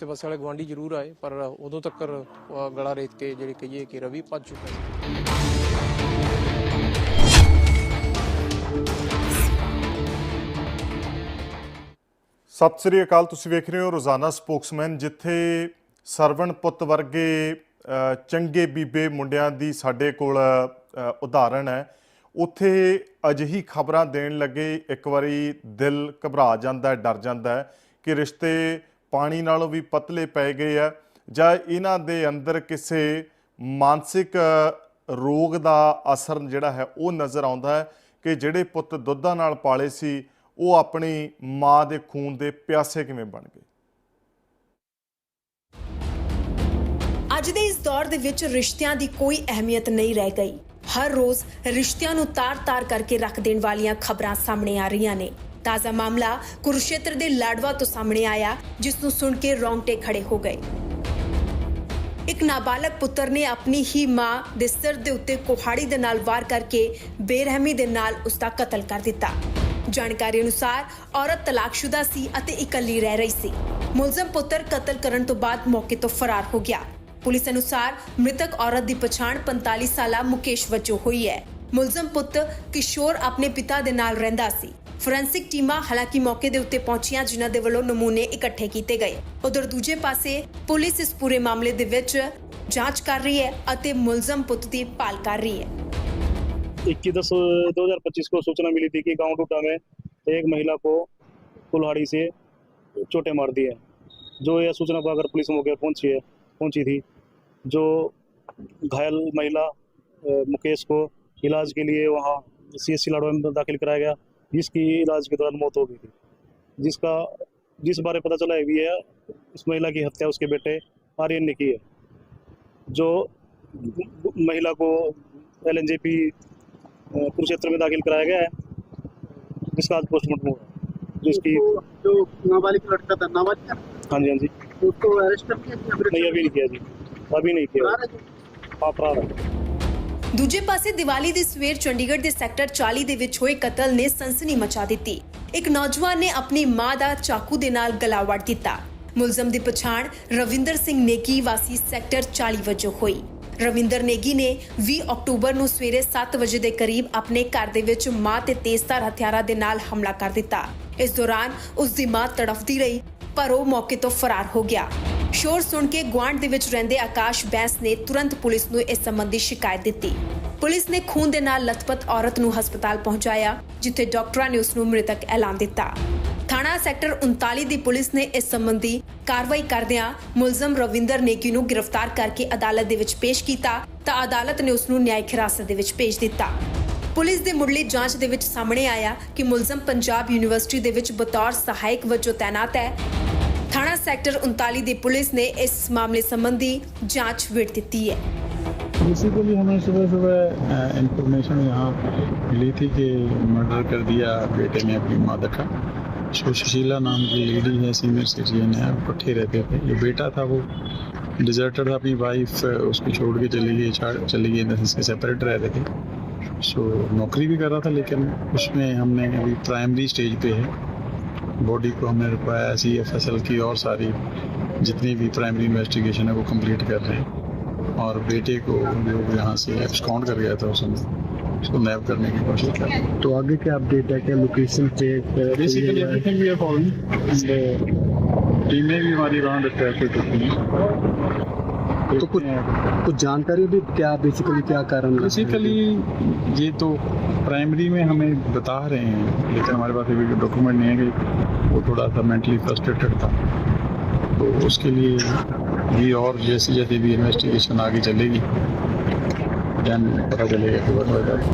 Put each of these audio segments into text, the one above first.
ਤੇ ਬਸ ਵਾਲੇ ਗਵਾਂਢੀ ਜ਼ਰੂਰ ਆਏ ਪਰ ਉਦੋਂ ਤੱਕ ਗਲਾ ਰੇਤ ਕੇ ਜਿਹੜੀ ਕਹੀਏ ਕਿ ਰਵੀ ਭੱਜ ਚੁੱਕਾ ਸੀ। ਸਤਿ ਸ੍ਰੀ ਅਕਾਲ ਤੁਸੀਂ ਵੇਖ ਰਹੇ ਹੋ ਰੋਜ਼ਾਨਾ ਸਪੋਕਸਮੈਨ ਜਿੱਥੇ ਸਰਵਣ ਪੁੱਤ ਵਰਗੇ ਚੰਗੇ ਬੀਬੇ ਮੁੰਡਿਆਂ ਦੀ ਸਾਡੇ ਕੋਲ ਅ, ਉਦਾਹਰਣ ਹੈ। ਉੱਥੇ ਅਜਿਹੀ ਖਬਰਾਂ ਦੇਣ ਲੱਗੇ ਇੱਕ ਵਾਰੀ ਦਿਲ ਘਬਰਾ ਜਾਂਦਾ ਡਰ ਜਾਂਦਾ ਕਿ ਰਿਸ਼ਤੇ ਪਾਣੀ ਨਾਲੋਂ ਵੀ ਪਤਲੇ ਪੈ ਗਏ ਆ, ਜਾਂ ਇਹਨਾਂ ਦੇ ਅੰਦਰ ਕਿਸੇ ਮਾਨਸਿਕ ਰੋਗ ਦਾ ਅਸਰ ਜਿਹੜਾ ਹੈ, ਉਹ ਨਜ਼ਰ ਆਉਂਦਾ ਹੈ ਕਿ ਜਿਹੜੇ ਪੁੱਤ ਦੁੱਧਾਂ ਨਾਲ ਪਾਲੇ ਸੀ, ਉਹ ਆਪਣੀ ਮਾਂ ਦੇ ਖੂਨ ਦੇ ਪਿਆਸੇ ਕਿਵੇਂ ਬਣ ਗਏ? ਅੱਜ ਦੇ ਇਸ ਦੌਰ ਦੇ ਵਿੱਚ ਰਿਸ਼ਤਿਆਂ ਦੀ ਕੋਈ ਅਹਿਮੀਅਤ ਨਹੀਂ ਰਹਿ ਗਈ। ਹਰ ਰੋਜ਼ ਰਿਸ਼ਤਿਆਂ ਨੂੰ ਤਾਰ-ਤਾਰ ਕਰਕੇ ਰੱਖ ਦੇਣ ਵਾਲੀਆਂ ਖਬਰਾਂ ਸਾਹਮਣੇ ਆ ਰਹੀਆਂ ਨੇ। ਤਾਜ਼ਾ ਮਾਮਲਾ ਕੁਰੂਸ਼ੇਤਰ ਦੇ ਲਾਡਵਾ ਤੋਂ ਸਾਹਮਣੇ ਆਇਆ, ਜਿਸ ਨੂੰ ਸੁਣ ਕੇ ਰੌਂਗਟੇ ਖੜੇ ਹੋ ਗਏ। ਇੱਕ ਨਾਬਾਲਗ ਪੁੱਤਰ ਨੇ ਆਪਣੀ ਹੀ ਮਾਂ ਦੇ ਸਿਰ ਦੇ ਉੱਤੇ ਕੁਹਾੜੀ ਦੇ ਨਾਲ ਵਾਰ ਕਰਕੇ ਬੇਰਹਿਮੀ ਦੇ ਨਾਲ ਉਸ ਦਾ ਕਤਲ ਕਰ ਦਿੱਤਾ। ਜਾਣਕਾਰੀ ਅਨੁਸਾਰ ਔਰਤ ਤਲਾਕਸ਼ੁਦਾ ਸੀ ਅਤੇ ਇਕੱਲੀ ਰਹਿ ਰਹੀ ਸੀ। ਮੁਲਜ਼ਮ ਪੁੱਤਰ ਕਤਲ ਕਰਨ ਤੋਂ ਬਾਅਦ ਮੌਕੇ ਤੋਂ ਫਰਾਰ ਹੋ ਗਿਆ। ਪੁਲਿਸ ਅਨੁਸਾਰ ਮ੍ਰਿਤਕ ਔਰਤ ਦੀ ਪਛਾਣ 45 ਸਾਲਾ ਮੁਕੇਸ਼ ਵਜੋਂ ਹੋਈ ਹੈ। ਮੁਲਜ਼ਮ ਪੁੱਤ ਕਿਸ਼ੋਰ ਆਪਣੇ ਪਿਤਾ ਦੇ ਨਾਲ ਰਹਿੰਦਾ ਸੀ। ਫੋਰੈਂਸਿਕ ਟੀਮਾਂ ਹਾਲਾਂਕਿ ਮੌਕੇ ਦੇ ਉੱਤੇ ਪਹੁੰਚੀਆਂ ਜਿਨ੍ਹਾਂ ਦੇ ਵੱਲੋਂ ਨਮੂਨੇ ਇਕੱਠੇ ਕੀਤੇ ਗਏ ਉਧਰ ਦੂਜੇ ਪਾਸੇ ਪੁਲਿਸ ਇਸ ਪੂਰੇ ਮਾਮਲੇ ਦੇ ਵਿੱਚ ਜਾਂਚ ਕਰ ਰਹੀ ਹੈ ਅਤੇ ਮੁਲਜ਼ਮ ਪੁੱਤ ਦੀ ਭਾਲ ਕਰ ਰਹੀ ਹੈ इक्कीस दस दो हजार पच्चीस को सूचना मिली थी कि गांव टूटा में एक महिला को कुल्हाड़ी से चोटें मार दी है जो यह सूचना पाकर पुलिस मौके पर पहुंची है पहुंची थी जो घायल महिला अ, मुकेश को इलाज के लिए वहाँ सी एस सी लाडवा में दाखिल कराया गया जिसकी इलाज के दौरान मौत हो गई थी। जिसका जिस बारे पता चला है भी है उस महिला की हत्या उसके बेटे आर्यन ने की है। जो महिला को L N J P Kurukshetra में दाखिल कराया गया है जिसका आज पोस्टमार्टम हुआ जिसकी जो नाबालिग लड़का था नाबालिग हाँ जी हाँ जी। उसको अरेस्ट कर नहीं अभी नहीं किया जी। अभी नहीं किया। हाँ फरार है। ਦੂਜੇ ਪਾਸੇ ਦੀਵਾਲੀ ਦੀ ਸਵੇਰ ਚੰਡੀਗੜ੍ਹ ਦੇ ਸੈਕਟਰ 40 ਦੇ ਵਿੱਚ ਹੋਏ ਕਤਲ ਨੇ ਸਨਸਨੀ ਮਚਾ ਦਿੱਤੀ। ਇੱਕ ਨੌਜਵਾਨ ਨੇ ਆਪਣੀ ਮਾਂ ਦਾ ਚਾਕੂ ਦੇ ਨਾਲ ਗਲਾ ਵੱਢ ਦਿੱਤਾ। ਮੁਲਜ਼ਮ ਦੀ ਪਛਾਣ ਰਵਿੰਦਰ ਸਿੰਘ ਨੇਗੀ ਵਾਸੀ ਸੈਕਟਰ 40 ਵਜੋਂ ਹੋਈ। ਰਵਿੰਦਰ ਨੇਗੀ ਨੇ 20 ਅਕਤੂਬਰ ਨੂੰ ਸਵੇਰੇ 7 ਵਜੇ ਦੇ ਕਰੀਬ ਆਪਣੇ ਘਰ ਦੇ ਵਿੱਚ ਮਾਂ ਤੇ ਤੇਜ਼ਧਾਰ ਹਥਿਆਰਾਂ ਦੇ ਨਾਲ ਹਮਲਾ ਕਰ ਦਿੱਤਾ। ਇਸ ਦੌਰਾਨ ਉਸ ਦੀ ਮਾਂ ਤੜਫਦੀ ਰਹੀ, ਪਰ ਉਹ ਮੌਕੇ ਤੋਂ ਫਰਾਰ ਹੋ ਗਿਆ। ਸ਼ੋਰ ਸੁਣ ਕੇ ਗੁਆਂਢ ਦੇ ਵਿੱਚ ਰਹਿੰਦੇ ਆਕਾਸ਼ ਬੈਂਸ ਨੇ ਤੁਰੰਤ ਪੁਲਿਸ ਨੂੰ ਇਸ ਸੰਬੰਧੀ ਸ਼ਿਕਾਇਤ ਦਿੱਤੀ। ਪੁਲਿਸ ਨੇ ਖੂਨ ਦੇ ਨਾਲ ਲਥਪਥ ਔਰਤ ਨੂੰ ਹਸਪਤਾਲ ਪਹੁੰਚਾਇਆ, ਜਿੱਥੇ ਡਾਕਟਰਾਂ ਨੇ ਉਸ ਨੂੰ ਮ੍ਰਿਤਕ ਐਲਾਨ ਦਿੱਤਾ। ਥਾਣਾ ਸੈਕਟਰ 39 ਦੀ ਪੁਲਿਸ ਨੇ ਇਸ ਸੰਬੰਧੀ ਕਾਰਵਾਈ ਕਰਦਿਆਂ ਮੁਲਜ਼ਮ ਰਵਿੰਦਰ ਨੇਕੀ ਨੂੰ ਗ੍ਰਿਫਤਾਰ ਕਰਕੇ ਅਦਾਲਤ ਦੇ ਵਿੱਚ ਪੇਸ਼ ਕੀਤਾ ਤਾਂ ਅਦਾਲਤ ਨੇ ਉਸ ਨੂੰ ਨਿਆਇਕ ਹਿਰਾਸਤ ਦੇ ਵਿੱਚ ਭੇਜ ਦਿੱਤਾ। ਪੁਲਿਸ ਦੇ ਮੁੱਢਲੀ ਜਾਂਚ ਦੇ ਵਿੱਚ ਸਾਹਮਣੇ ਆਇਆ ਕਿ ਮੁਲਜ਼ਮ ਪੰਜਾਬ ਯੂਨੀਵਰਸਿਟੀ ਦੇ ਵਿੱਚ ਬਤੌਰ ਸਹਾਇਕ ਵਜੋਂ ਤਾਇਨਾਤ ਹੈ ਸੈਕਟਰ 39 ਦੀ ਪੁਲਿਸ ਨੇ ਇਸ ਮਾਮਲੇ ਸੰਬੰਧੀ ਜਾਂਚ ਵਿੜ ਦਿੱਤੀ ਹੈ बेसिकली हमें सुबह सुबह इंफॉर्मेशन यहाँ मिली थी कि मर्डर कर दिया बेटे ने अपनी माता का सो सुशीला नाम की लेडी है सीनियर सिटीजन है इकट्ठे रहते थे ये बेटा था वो डिजर्टर था अपनी वाइफ उसको छोड़ के चली गई छाड़- चली गई नर्सिस के सेपरेट रहते थे सो नौकरी भी कर रहा था लेकिन उसमें हमने अभी प्राइमरी स्टेज पे है बॉडी को हमने रुकवाया सी एफ़ एस एल की और सारी जितनी भी प्राइमरी इन्वेस्टिगेशन है वो कंप्लीट कर रहे हैं। और बेटे को जो यहाँ से एक्सकाउंट कर गया था उसमें उसको नैब करने की कोशिश कर रहे हैं। तो आगे क्या अपडेट है? क्या लोकेशन पे basically everything we are following टीमें भी हमारी वहाँ अटैक कर चुकी हैं। तो कुछ कुछ जानकारी भी क्या बेसिकली क्या कारण है? बेसिकली ये तो प्राइमरी में हमें बता रहे हैं लेकिन हमारे पास अभी डॉक्यूमेंट नहीं है कि वो थोड़ा सा मेंटली फ्रस्ट्रेटेड था तो उसके लिए भी और जैसे जैसे भी इन्वेस्टिगेशन आगे चलेगी देन पता चलेगा कि what was that.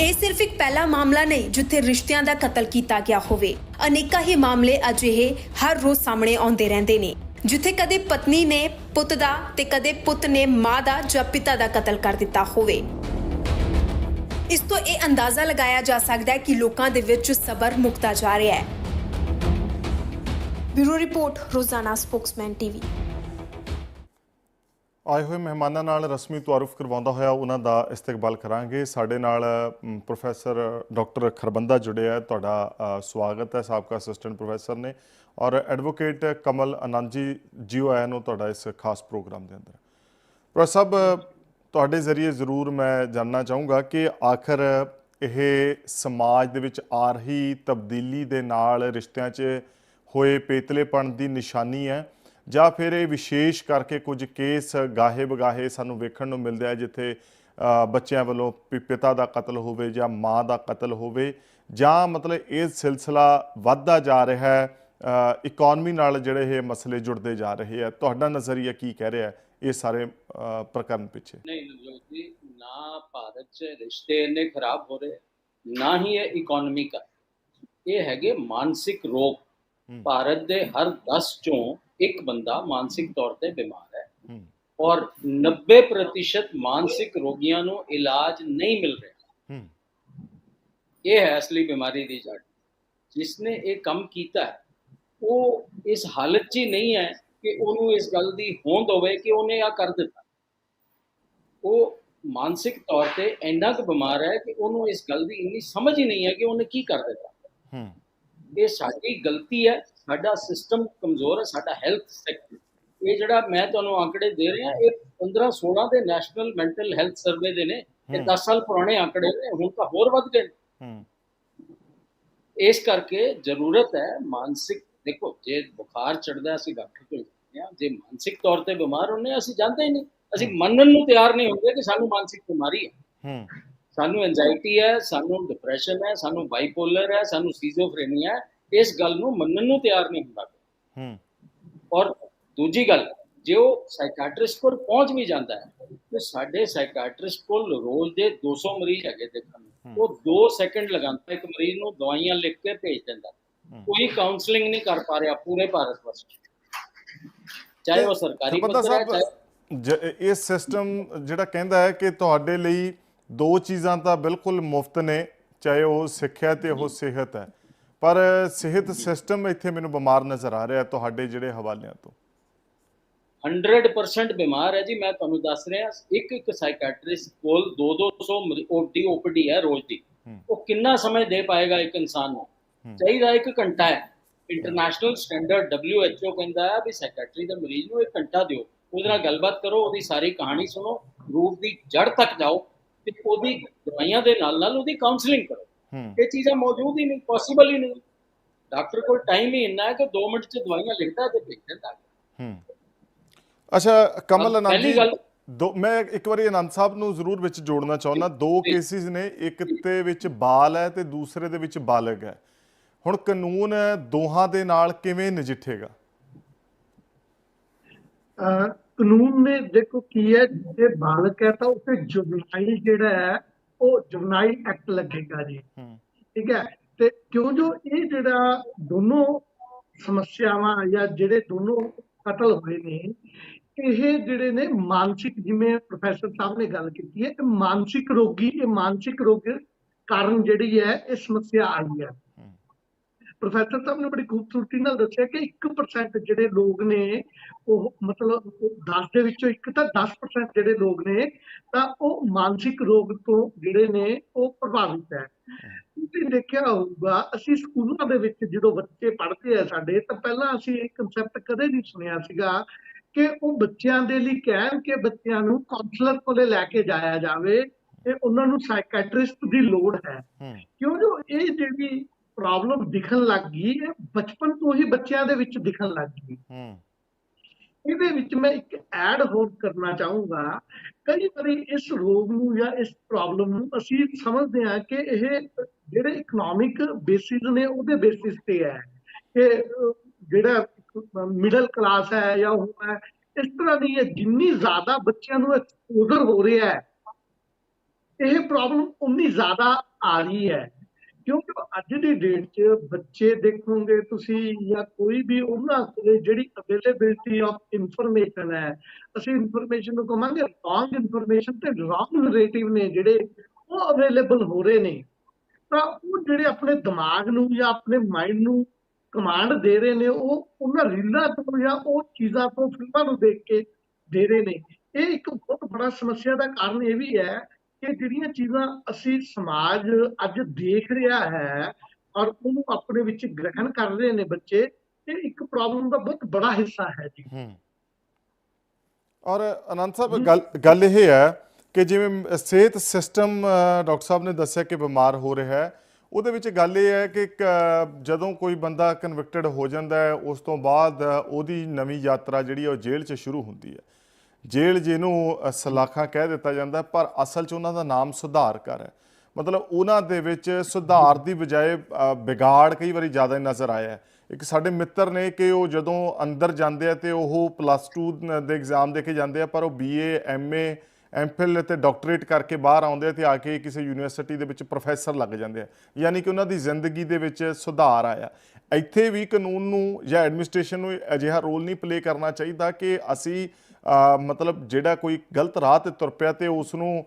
ਇਹ ਸਿਰਫ ਇੱਕ ਪਹਿਲਾ ਮਾਮਲਾ ਨਹੀਂ ਜਿੱਥੇ ਰਿਸ਼ਤਿਆਂ ਦਾ ਕਤਲ ਕੀਤਾ ਗਿਆ ਹੋਵੇ ਅਨੇਕਾਂ ਹੀ ਮਾਮਲੇ ਅਜਿਹੇ ਹਰ ਰੋਜ਼ ਸਾਹਮਣੇ ਆਉਂਦੇ ਰਹਿੰਦੇ ਨੇ ਜਿੱਥੇ ਕਦੇ ਪਤਨੀ ਨੇ ਪੁੱਤ ਦਾ ਤੇ ਕਦੇ ਪੁੱਤ ਨੇ ਮਾਂ ਦਾ ਜਾਂ ਪਿਤਾ ਦਾ ਕਤਲ ਕਰ ਦਿੱਤਾ ਹੋਵੇ। ਇਸ ਤੋਂ ਇਹ ਅੰਦਾਜ਼ਾ ਲਗਾਇਆ ਜਾ ਸਕਦਾ ਹੈ ਕਿ ਲੋਕਾਂ ਦੇ ਵਿੱਚ ਸਬਰ ਮੁਕਤਾ ਜਾ ਰਿਹਾ ਹੈ। Bureau report, Rozana spokesman TV. ਆਏ ਹੋਏ ਮਹਿਮਾਨਾਂ ਨਾਲ ਰਸਮੀ ਤਾਰਫ ਕਰਵਾਉਂਦਾ ਹੋਇਆ ਉਹਨਾਂ ਦਾ ਇਸਤਕਬਾਲ ਕਰਾਂਗੇ। ਸਾਡੇ ਨਾਲ ਪ੍ਰੋਫੈਸਰ ਡਾਕਟਰ ਖਰਬੰਦਾ ਜੁੜਿਆ ਹੈ। ਤੁਹਾਡਾ ਸਵਾਗਤ ਹੈ, ਸਾਬਕਾ ਅਸਿਸਟੈਂਟ ਪ੍ਰੋਫੈਸਰ ਨੇ। ਔਰ ਐਡਵੋਕੇਟ ਕਮਲ ਆਨੰਦ ਜੀ ਜੀਓ ਆਇਆਂ ਨੂੰ ਤੁਹਾਡਾ ਇਸ ਖਾਸ ਪ੍ਰੋਗਰਾਮ ਦੇ ਅੰਦਰ। ਪ੍ਰੋਫੈਸਰ ਸਾਹਿਬ ਤੁਹਾਡੇ ਜ਼ਰੀਏ ਜ਼ਰੂਰ ਮੈਂ ਜਾਨਣਾ ਚਾਹੂੰਗਾ ਕਿ ਆਖਰ ਇਹ ਸਮਾਜ ਦੇ ਵਿੱਚ ਆ ਰਹੀ ਤਬਦੀਲੀ ਦੇ ਨਾਲ ਰਿਸ਼ਤਿਆਂ 'ਚ ਹੋਏ ਪੇਤਲੇਪਣ ਦੀ ਨਿਸ਼ਾਨੀ ਹੈ ਜਾਂ ਫਿਰ ਇਹ ਵਿਸ਼ੇਸ਼ ਕਰਕੇ ਕੁਝ ਕੇਸ ਗਾਹੇ ਬਗਾਹੇ ਸਾਨੂੰ ਵੇਖਣ ਨੂੰ ਮਿਲਦੇ ਆ ਜਿੱਥੇ ਬੱਚਿਆਂ ਵੱਲੋਂ ਪਿ- ਪਿਤਾ ਦਾ ਕਤਲ ਹੋਵੇ ਜਾਂ ਮਾਂ ਦਾ ਕਤਲ ਹੋਵੇ ਜਾਂ ਮਤਲਬ ਇਹ ਸਿਲਸਿਲਾ ਵੱਧਦਾ ਜਾ ਰਿਹਾ ਹੈ ਇਕਨੋਮੀ ਨਾਲ ਜਿਹੜੇ ਇਹ ਮਸਲੇ ਜੁੜਦੇ ਜਾ ਰਹੇ ਆ ਤੁਹਾਡਾ ਨਜ਼ਰੀਆ ਕੀ ਕਹਿ ਰਿਹਾ ਇਹ ਸਾਰੇ ਪ੍ਰਕਰਨ ਪਿੱਛੇ? ਨਹੀਂ ਨਵਜੋਤ ਜੀ ਨਾ ਭਾਰਤ 'ਚ ਰਿਸ਼ਤੇ ਇੰਨੇ ਖਰਾਬ ਹੋ ਰਹੇ ਨਾ ਹੀ ਇਹ ਇਕਨੋਮਿਕ ਇਹ ਹੈਗੇ ਮਾਨਸਿਕ ਰੋਗ। ਭਾਰਤ ਦੇ ਹਰ 10 ਚੋਂ ਇੱਕ ਬੰਦਾ ਮਾਨਸਿਕ ਤੌਰ ਤੇ ਬਿਮਾਰ ਹੈ। ਔਰ 90% ਮਾਨਸਿਕ ਰੋਗੀਆਂ ਨੂੰ ਇਲਾਜ ਨਹੀਂ ਮਿਲ ਰਿਹਾ। ਇਹ ਹੈ ਅਸਲੀ ਬਿਮਾਰੀ ਦੀ ਜੜ ਜਿਸਨੇ ਇਹ ਕੰਮ ਕੀਤਾ ਹੈ ਉਹ ਇਸ ਹਾਲਤ 'ਚ ਹੀ ਨਹੀਂ ਹੈ ਕਿ ਉਹਨੂੰ ਇਸ ਗੱਲ ਦੀ ਹੋਂਦ ਹੋਵੇ ਕਿ ਉਹਨੇ ਆ ਕਰ ਦਿੱਤਾ। ਉਹ ਮਾਨਸਿਕ ਤੌਰ ਤੇ ਇੰਨਾ ਕੁ ਬਿਮਾਰ ਹੈ ਕਿ ਉਹਨੂੰ ਇਸ ਗੱਲ ਦੀ ਇੰਨੀ ਸਮਝ ਹੀ ਨਹੀਂ ਹੈ ਕਿ ਉਹਨੇ ਕੀ ਕਰ ਦਿੱਤਾ। ਹੂੰ। ਇਹ ਸਾਡੀ ਗਲਤੀ ਹੈ ਸਾਡਾ ਸਿਸਟਮ ਕਮਜ਼ੋਰ ਹੈ ਸਾਡਾ ਹੈਲਥ ਸੈਕਟਰ ਇਹ ਜਿਹੜਾ ਮੈਂ ਤੁਹਾਨੂੰ ਆંકੜੇ ਦੇ ਰਿਹਾ ਇਹ 15 16 ਦੇ ਨੈਸ਼ਨਲ ਮੈਂਟਲ ਹੈਲਥ ਸਰਵੇ ਦੇ ਨੇ ਇਹ 10 ਸਾਲ ਪੁਰਾਣੇ ਆંકੜੇ ਨੇ ਹੁਣ ਤਾਂ ਹੋਰ ਵੱਧ ਗਏ ਹੂੰ। ਇਸ ਕਰਕੇ ਜ਼ਰੂਰਤ ਹੈ ਮਾਨਸਿਕ ਦੇਖੋ ਜੇ ਬੁਖਾਰ ਚੜਦਾ ਅਸੀਂ ਡਾਕਟਰ ਕੋਲ ਜਾਂਦੇ ਹਾਂ। ਜੇ ਮਾਨਸਿਕ ਤੌਰ ਤੇ ਬਿਮਾਰ ਹੁੰਨੇ ਹਾਂ, ਅਸੀਂ ਜਾਂਦੇ ਹੀ ਨਹੀਂ। ਅਸੀਂ ਮੰਨਣ ਨੂੰ ਤਿਆਰ ਨਹੀਂ ਹੁੰਦੇ ਕਿ ਸਾਨੂੰ ਮਾਨਸਿਕ ਬਿਮਾਰੀ ਹੈ। ਹੂੰ। ਸਾਨੂੰ ਐਂਜ਼ਾਇਟੀ ਹੈ ਸਾਨੂੰ ਡਿਪਰੈਸ਼ਨ ਹੈ ਸਾਨੂੰ ਬਾਈਪੋਲਰ ਹੈ ਸਾਨੂੰ ਸੀਜ਼ੋਫਰੇਨੀਆ ਹੈ। ਇਸ ਗੱਲ ਨੂੰ ਮੰਨਣ ਨੂੰ ਤਿਆਰ ਨਹੀਂ ਹੁੰਦਾ। ਹੂੰ। ਔਰ ਦੂਜੀ ਗੱਲ ਜੇ ਉਹ ਸਾਈਕਾਟ੍ਰਿਸਟ ਕੋਲ ਪਹੁੰਚ ਵੀ ਜਾਂਦਾ ਹੈ ਤੇ ਸਾਡੇ ਸਾਈਕਾਟ੍ਰਿਸਟ ਕੋਲ ਰੋਜ਼ ਦੇ 200 ਮਰੀਜ਼ ਹੈਗੇ ਦੇਖਣ ਉਹ 2 ਸੈਕਿੰਡ ਲਗਾਉਂਦਾ ਇੱਕ ਮਰੀਜ਼ ਨੂੰ ਦਵਾਈਆਂ ਲਿਖ ਕੇ ਭੇਜ ਦਿੰਦਾ। ਕੋਈ ਕਾਉਂਸਲਿੰਗ ਨਹੀਂ ਕਰ ਪਾ ਰਿਹਾ ਪੂਰੇ ਭਾਰਤ ਵਰਸ਼ ਚਾਹੇ ਉਹ ਸਰਕਾਰੀ ਪੱਧਰ ਹੈ ਚਾਹੇ ਇਹ ਸਿਸਟਮ ਜਿਹੜਾ ਕਹਿੰਦਾ ਹੈ ਕਿ ਤੁਹਾਡੇ ਲਈ ਦੋ ਚੀਜ਼ਾਂ ਤਾਂ ਬਿਲਕੁਲ ਮੁਫਤ ਨੇ ਚਾਹੇ ਉਹ ਸਿੱਖਿਆ ਤੇ ਉਹ ਸਿਹਤ ਹੈ। ਪਰ ਸਿਹਤ ਸਿਸਟਮ ਇੱਥੇ ਮੈਨੂੰ ਬਿਮਾਰ ਨਜ਼ਰ ਆ ਰਿਹਾ ਤੁਹਾਡੇ ਜਿਹੜੇ ਹਵਾਲਿਆਂ ਤੋਂ। 100% ਬਿਮਾਰ ਹੈ ਜੀ ਮੈਂ ਤੁਹਾਨੂੰ ਦੱਸ ਰਿਹਾ ਇੱਕ ਇੱਕ ਸਾਈਕਾਟ੍ਰਿਸਟ ਕੋਲ 2-200 ਓਟੀ ਓਪੀਡੀ ਹੈ ਰੋਜ਼ ਦੀ। ਉਹ ਕਿੰਨਾ ਸਮੇਂ ਦੇ ਪਾਏਗਾ ਇੱਕ ਇਨਸਾਨ ਨੂੰ। ਚਾਹੀਦਾ ਇੱਕ ਘੰਟਾ ਹੈ। ਇੰਟਰਨੈਸ਼ਨਲ ਸਟੈਂਡਰਡ WHO ਕਹਿੰਦਾ ਹੈ ਵੀ ਸਾਈਕਾਟਰੀ ਦੇ ਮਰੀਜ਼ ਨੂੰ ਇੱਕ ਘੰਟਾ ਦਿਓ। ਉਹਦੇ ਨਾਲ ਗੱਲਬਾਤ ਕਰੋ ਉਹਦੀ ਸਾਰੀ ਕਹਾਣੀ ਸੁਣੋ ਰੂਟ ਦੀ ਜੜ ਤੱਕ ਜਾਓ ਤੇ ਉਹਦੀ ਦਵਾਈਆਂ ਦੇ ਨਾਲ ਨਾਲ ਉਹਦੀ ਕਾਉਂਸਲਿੰਗ ਕਰੋ। ਇਹ ਚੀਜ਼ਾਂ ਮੌਜੂਦ ਹੀ ਨਹੀਂ ਪੋਸੀਬਲ ਹੀ ਨਹੀਂ। ਡਾਕਟਰ ਕੋਲ ਟਾਈਮ ਹੀ ਇੰਨਾ ਹੈ ਕਿ 2 ਮਿੰਟ 'ਚ ਦਵਾਈਆਂ ਲਿਖਦਾ ਤੇ ਭੇਜ ਦਿੰਦਾ। ਹੂੰ। ਅੱਛਾ ਕਮਲ ਪਹਿਲੀ ਜੀ ਦੋ ਮੈਂ ਇੱਕ ਵਾਰੀ ਆਨੰਦ ਸਾਹਿਬ ਨੂੰ ਜ਼ਰੂਰ ਵਿੱਚ ਜੋੜਨਾ ਚਾਹੁੰਦਾ। ਦੋ। ਕੇਸਿਸ ਨੇ ਇੱਕ ਤੇ ਵਿੱਚ ਬਾਲ ਹੈ ਤੇ ਦੂਸਰੇ ਦੇ ਵਿੱਚ ਬਾਲਗ ਹੈ। ਹੁਣ ਕਾਨੂੰਨ ਦੋਹਾਂ ਦੇ ਨਾਲ ਕਿਵੇਂ ਨਜਿੱਠੇਗਾ? ਕਾਨੂੰਨ ਨੇ ਦੇਖੋ ਕੀ ਹੈ ਜੇ ਬਾਲਕ ਹੈ ਤਾਂ ਉਸੇ ਜੁਵਨਾਈਲ ਜਿਹੜਾ ਹੈ ਉਹ ਜੁਵਨਾਈਲ ਐਕਟ ਲੱਗੇਗਾ ਜੀ। ਠੀਕ ਹੈ? ਤੇ ਕਿਉਂ ਜੋ ਇਹ ਜਿਹੜਾ ਦੋਨੋਂ ਸਮੱਸਿਆਵਾਂ ਜਾਂ ਜਿਹੜੇ ਦੋਨੋਂ ਕਤਲ ਹੋਏ ਨੇ ਇਹ ਜਿਹੜੇ ਨੇ ਮਾਨਸਿਕ ਜਿਵੇਂ ਪ੍ਰੋਫੈਸਰ ਸਾਹਿਬ ਨੇ ਗੱਲ ਕੀਤੀ ਹੈ ਇਹ ਮਾਨਸਿਕ ਰੋਗੀ ਇਹ ਮਾਨਸਿਕ ਰੋਗ ਕਾਰਨ ਜਿਹੜੀ ਹੈ ਇਹ ਸਮੱਸਿਆ ਆਈ ਹੈ। ਪ੍ਰੋਫੈਸਰ ਸਾਹਿਬ ਨੇ ਬੜੀ ਖੂਬਸੂਰਤੀ ਨਾਲ ਦੱਸਿਆ ਕਿ 1% ਜਿਹੜੇ ਲੋਕ ਨੇ ਉਹ ਮਤਲਬ 10 ਦੇ ਵਿੱਚੋਂ ਇੱਕ ਤਾਂ 10% ਜਿਹੜੇ ਲੋਕ ਨੇ ਤਾਂ ਉਹ ਮਾਨਸਿਕ ਰੋਗ ਤੋਂ ਜਿਹੜੇ ਨੇ ਉਹ ਪ੍ਰਭਾਵਿਤ ਹੈ। ਤੁਸੀਂ ਦੇਖਿਆ ਹੋਊਗਾ ਅਸੀਂ ਸਕੂਲਾਂ ਦੇ ਵਿੱਚ ਜਦੋਂ ਬੱਚੇ ਪੜ੍ਹਦੇ ਆ ਸਾਡੇ ਤਾਂ ਪਹਿਲਾਂ ਅਸੀਂ ਇਹ ਕਨਸੈਪਟ ਕਦੇ ਨਹੀਂ ਸੁਣਿਆ ਸੀਗਾ ਕਿ ਉਹ ਬੱਚਿਆਂ ਦੇ ਲਈ ਕਹਿਣ ਕਿ ਬੱਚਿਆਂ ਨੂੰ ਕਾਉਂਸਲਰ ਕੋਲੇ ਲੈ ਕੇ ਜਾਇਆ ਜਾਵੇ ਤੇ ਉਹਨਾਂ ਨੂੰ ਸਾਈਕੈਟ੍ਰਿਸਟ ਦੀ ਲੋੜ ਹੈ। ਕਿਉਂ ਜੋ ਇਹ ਜਿਹੜੀ ਪ੍ਰੋਬਲਮ ਦਿਖਣ ਲੱਗ ਗਈ ਇਹ ਬਚਪਨ ਤੋਂ ਹੀ ਬੱਚਿਆਂ ਦੇ ਵਿੱਚ ਦਿਖਣ ਲੱਗ ਗਈ ਹੂੰ। ਇਹਦੇ ਵਿੱਚ ਮੈਂ ਇੱਕ ਐਡ ਹੋਰ ਕਰਨਾ ਚਾਹੂੰਗਾ ਕਈ ਵਾਰੀ ਇਸ ਰੋਗ ਨੂੰ ਜਾਂ ਇਸ ਪ੍ਰੋਬਲਮ ਨੂੰ ਅਸੀਂ ਸਮਝਦੇ ਹਾਂ ਕਿ ਇਹ ਜਿਹੜੇ ਇਕਨੋਮਿਕ ਬੇਸਿਸ ਨੇ ਉਹਦੇ ਬੇਸਿਸ ਤੇ ਹੈ। ਕਿ ਜਿਹੜਾ ਮਿਡਲ ਕਲਾਸ ਹੈ ਜਾਂ ਉਹ ਹੈ ਇਸ ਤਰ੍ਹਾਂ ਦੀ ਹੈ ਜਿੰਨੀ ਜ਼ਿਆਦਾ ਬੱਚਿਆਂ ਨੂੰ ਐਕਸਪੋਜ਼ਰ ਹੋ ਰਿਹਾ ਹੈ ਇਹ ਪ੍ਰੋਬਲਮ ਉਨੀ ਜ਼ਿਆਦਾ ਆ ਰਹੀ ਹੈ। ਅੱਜ ਦੀ ਡੇਟ 'ਚ ਬੱਚੇ ਦੇਖੋਗੇ ਤੁਸੀਂ ਜਾਂ ਕੋਈ ਵੀ ਉਹਨਾਂ ਕੋਲੇ ਜਿਹੜੀ ਅਵੇਲੇਬਿਲਟੀ ਆਫ ਇਨਫੋਰਮੇਸ਼ਨ ਹੈ, ਅਸੀਂ ਇਨਫੋਰਮੇਸ਼ਨ ਨੂੰ ਕਹਾਂਗੇ ਰੋਂਗ ਇਨਫੋਰਮੇਸ਼ਨ ਤੇ ਰੋਂਗ ਨੈਰੇਟਿਵ ਨੇ ਜਿਹੜੇ ਉਹ ਅਵੇਲੇਬਲ ਹੋ ਰਹੇ ਨੇ, ਤਾਂ ਉਹ ਜਿਹੜੇ ਆਪਣੇ ਦਿਮਾਗ ਨੂੰ ਜਾਂ ਆਪਣੇ ਮਾਈਂਡ ਨੂੰ ਕਮਾਂਡ ਦੇ ਰਹੇ ਨੇ, ਉਹ ਉਹਨਾਂ ਰੀਲਾਂ ਤੋਂ ਜਾਂ ਉਹ ਚੀਜ਼ਾਂ ਤੋਂ, ਫਿਲਮਾਂ ਨੂੰ ਦੇਖ ਕੇ ਦੇ ਰਹੇ ਨੇ। ਇਹ ਇੱਕ ਬਹੁਤ ਬੜਾ ਸਮੱਸਿਆ ਦਾ ਕਾਰਨ ਇਹ ਵੀ ਹੈ ਕਿ ਜਿਹੜੀਆਂ ਚੀਜ਼ਾਂ ਅਸੀਂ ਸਮਾਜ ਅੱਜ ਦੇਖ ਰਿਹਾ ਹੈ ਔਰ ਉਹਨੂੰ ਆਪਣੇ ਵਿੱਚ ਗ੍ਰਹਿਣ ਕਰ ਰਹੇ ਨੇ ਬੱਚੇ ਇਹ ਇੱਕ ਪ੍ਰੋਬਲਮ ਦਾ ਬਹੁਤ ਬੜਾ ਹਿੱਸਾ ਹੈ ਜੀ। ਔਰ ਅਨੰਤ ਸਾਹਿਬ ਗੱਲ ਗੱਲ ਇਹ ਹੈ ਕਿ ਜਿਵੇਂ ਸਿਹਤ ਸਿਸਟਮ ਡਾਕਟਰ ਸਾਹਿਬ ਨੇ ਦੱਸਿਆ ਕਿ ਬਿਮਾਰ ਹੋ ਰਿਹਾ ਹੈ ਉਹਦੇ ਵਿੱਚ ਗੱਲ ਇਹ ਹੈ ਕਿ ਜਦੋਂ ਕੋਈ ਬੰਦਾ ਕਨਵਿਕਟਡ ਹੋ ਜਾਂਦਾ ਹੈ ਉਸ ਤੋਂ ਬਾਅਦ ਉਹਦੀ ਨਵੀਂ ਯਾਤਰਾ ਜਿਹੜੀ ਉਹ ਜੇਲ੍ਹ 'ਚ ਸ਼ੁਰੂ ਹੁੰਦੀ ਹੈ। ਜੇਲ੍ਹ ਜਿਹਨੂੰ ਸਲਾਖਾਂ ਕਹਿ ਦਿੱਤਾ ਜਾਂਦਾ ਪਰ ਅਸਲ 'ਚ ਉਹਨਾਂ ਦਾ ਨਾਮ ਸੁਧਾਰ ਕਰ। ਹੈ ਮਤਲਬ ਉਹਨਾਂ ਦੇ ਵਿੱਚ ਸੁਧਾਰ ਦੀ ਬਜਾਏ ਅ, ਵਿਗਾੜ ਕਈ ਵਾਰੀ ਜ਼ਿਆਦਾ ਨਜ਼ਰ ਆਇਆ ਹੈ। ਇੱਕ ਸਾਡੇ ਮਿੱਤਰ ਨੇ ਕਿ ਉਹ ਜਦੋਂ ਅੰਦਰ ਜਾਂਦੇ ਆ ਤੇ ਉਹ ਪਲੱਸ 2 ਦੇ ਐਗਜ਼ਾਮ ਦੇ ਕੇ ਜਾਂਦੇ ਆ ਪਰ ਉਹ ਬੀਏ ਐਮਏ ਐਮਫਿਲ ਤੇ ਡਾਕਟਰੇਟ ਕਰਕੇ ਬਾਹਰ ਆਉਂਦੇ ਆ ਤੇ ਆ ਕੇ ਕਿਸੇ ਯੂਨੀਵਰਸਿਟੀ ਦੇ ਵਿੱਚ ਪ੍ਰੋਫੈਸਰ ਲੱਗ ਜਾਂਦੇ ਆ। ਯਾਨੀ ਕਿ ਉਹਨਾਂ ਦੀ ਜ਼ਿੰਦਗੀ ਦੇ ਵਿੱਚ ਸੁਧਾਰ ਆਇਆ। ਇੱਥੇ ਵੀ ਕਾਨੂੰਨ ਨੂੰ ਜਾਂ ਐਡਮਿਨਿਸਟ੍ਰੇਸ਼ਨ ਨੂੰ ਅਜਿਹਾ ਰੋਲ ਨਹੀਂ ਪਲੇ ਕਰਨਾ ਚਾਹੀਦਾ ਕਿ ਅਸੀਂ ਮਤਲਬ ਜਿਹੜਾ ਕੋਈ ਗਲਤ ਰਾਹ ਤੇ ਤੁਰ ਪਿਆ ਤੇ ਉਸ ਨੂੰ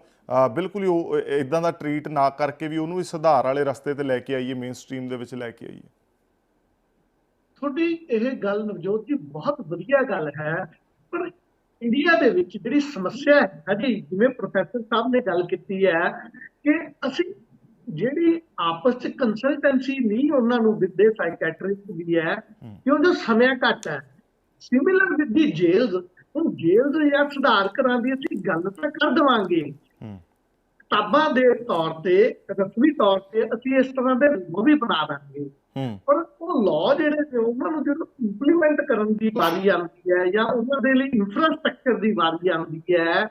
ਬਿਲਕੁਲ ਹੀ ਇਦਾਂ ਦਾ ਟਰੀਟ ਨਾ ਕਰਕੇ ਵੀ ਉਹਨੂੰ ਵੀ ਸੁਧਾਰ ਵਾਲੇ ਰਸਤੇ ਤੇ ਲੈ ਕੇ ਆਈਏ ਮੇਨ ਸਟ੍ਰੀਮ ਦੇ ਵਿੱਚ ਲੈ ਕੇ ਆਈਏ। ਤੁਹਾਡੀ ਇਹ ਗੱਲ ਨਵਜੋਤ ਜੀ ਬਹੁਤ ਵਧੀਆ ਗੱਲ ਹੈ ਪਰ ਇੰਡੀਆ ਦੇ ਵਿੱਚ ਜਿਹੜੀ ਸਮੱਸਿਆ ਹੈ ਜੀ ਜਿਵੇਂ ਪ੍ਰੋਫੈਸਰ ਸਾਹਿਬ ਨੇ ਗੱਲ ਕੀਤੀ ਹੈ ਕਿ ਅਸੀਂ ਜਿਹੜੀ ਆਪਸ ਚ ਕੰਸਲਟੈਂਸੀ ਨਹੀਂ ਉਹਨਾਂ ਨੂੰ ਦਿੱਦੇ ਸਾਈਕੈਟ੍ਰਿਸਟ ਵੀ ਹੈ ਕਿਉਂਕਿ ਸਮਾਂ ਘੱਟ ਹੈ। ਸਿਮਿਲਰ ਵਿਦ ਦੀ ਜੇਲਸ ਹੁਣ ਜੇਲਸ ਜਾਂ ਸੁਧਾਰ ਕਰਾਂ ਦੀ ਅਸੀਂ ਗੱਲ ਤਾਂ ਕਰ ਦਵਾਂਗੇ। ਕਿਤਾਬਾਂ ਦੇ ਤੌਰ ਤੇ ਰਸਮੀ ਤੌਰ ਤੇ ਅਸੀਂ ਇਸ ਤਰ੍ਹਾਂ ਦੇ ਲਾਅ ਵੀ ਬਣਾ ਦਾਂਗੇ। ਪਰ ਉਹ ਲਾਅ ਜਿਹੜੇ ਨੇ ਉਹਨਾਂ ਨੂੰ ਜਦੋਂ ਇੰਪਲੀਮੈਂਟ ਕਰਨ ਦੀ ਵਾਰੀ ਆਉਂਦੀ ਹੈ ਜਾਂ ਉਹਨਾਂ ਦੇ ਲਈ ਇਨਫਰਾਸਟ੍ਰਕਚਰ ਦੀ ਵਾਰੀ ਆਉਂਦੀ ਹੈ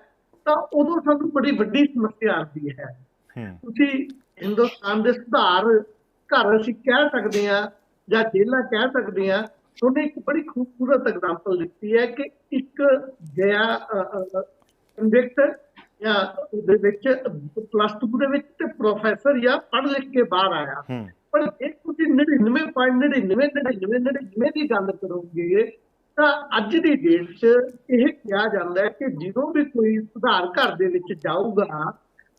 ਤਾਂ ਉਦੋਂ ਸਾਨੂੰ ਬੜੀ ਵੱਡੀ ਸਮੱਸਿਆ ਆਉਂਦੀ ਹੈ। ਤੁਸੀਂ ਹਿੰਦੁਸਤਾਨ ਦੇ ਸੁਧਾਰ ਘਰ ਅਸੀਂ ਕਹਿ ਸਕਦੇ ਹਾਂ ਜਾਂ ਜੇਲ੍ਹਾਂ ਕਹਿ ਸਕਦੇ ਹਾਂ ਉਹਨੇ ਇੱਕ ਬੜੀ ਖੂਬਸੂਰਤ ਐਗਜ਼ਾਮਪਲ ਦਿੱਤੀ ਹੈ ਕਿ ਇੱਕ ਗਿਆ ਕਨਵਿਕਟ ਜਾਂ ਉਹਦੇ ਵਿੱਚ ਪਲੱਸ 2 ਦੇ ਵਿੱਚ ਤੇ ਪ੍ਰੋਫੈਸਰ ਜਾਂ ਪੜ੍ਹ ਲਿਖ ਕੇ ਬਾਹਰ ਆਇਆ। ਪਰ ਜੇ ਤੁਸੀਂ 99.99 99 ਦੀ ਗੱਲ ਕਰੋਗੇ ਤਾਂ ਅੱਜ ਦੀ ਡੇਟ 'ਚ ਇਹ ਕਿਹਾ ਜਾਂਦਾ ਹੈ ਕਿ ਜਦੋਂ ਵੀ ਕੋਈ ਸੁਧਾਰ ਘਰ ਦੇ ਵਿੱਚ ਜਾਊਗਾ